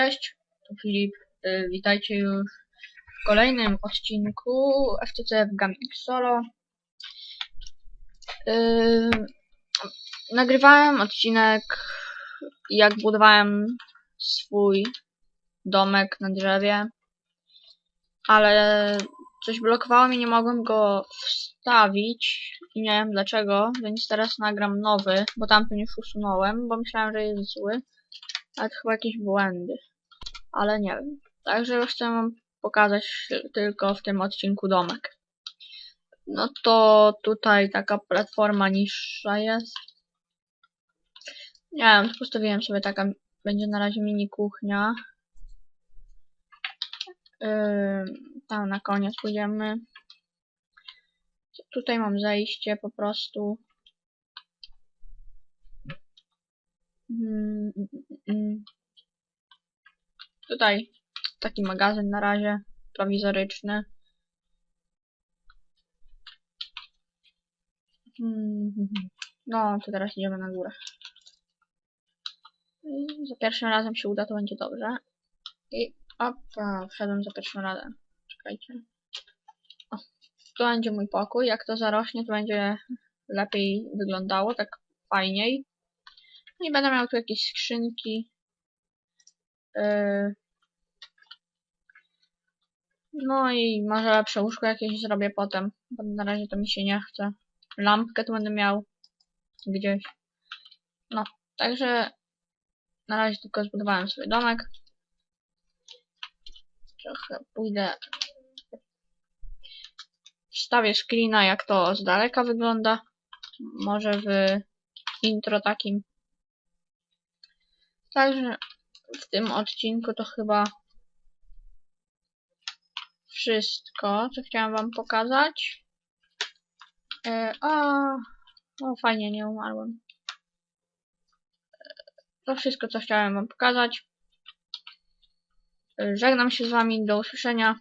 Cześć, tu Filip. Y, Witajcie już w kolejnym odcinku FTC w Gaming Solo. Y, Nagrywałem odcinek, jak budowałem swój domek na drzewie, ale coś blokowało mi, nie mogłem go wstawić i nie wiem dlaczego, więc teraz nagram nowy, bo tamten już usunąłem, bo myślałem, że jest zły. Ale to chyba jakieś błędy. Ale nie wiem. Także chcę wam pokazać tylko w tym odcinku domek. No to tutaj taka platforma niższa jest. Nie wiem, postawiłem sobie taka, będzie na razie mini kuchnia. Yy, tam na koniec pójdziemy. Tutaj mam zejście po prostu. Mm, mm, mm. Tutaj taki magazyn na razie, prowizoryczny. No, to teraz idziemy na górę. Za pierwszym razem się uda, to będzie dobrze. I opa, wszedłem za pierwszym razem. Czekajcie. O, tu będzie mój pokój. Jak to zarośnie, to będzie lepiej wyglądało, tak fajniej. I będę miał tu jakieś skrzynki. Yy. No i może lepsze łóżko jakieś zrobię potem, bo na razie to mi się nie chce. Lampkę tu będę miał gdzieś. No, także na razie tylko zbudowałem sobie domek. Trochę pójdę. Wstawię screena jak to z daleka wygląda. Może w intro takim. Także w tym odcinku to chyba wszystko, co chciałam wam pokazać. E, a, o fajnie, nie umarłem. E, To wszystko, co chciałem wam pokazać. E, Żegnam się z wami, do usłyszenia.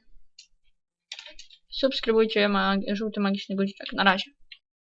Subskrybujcie ma żółty magiczny guziczek. Na razie.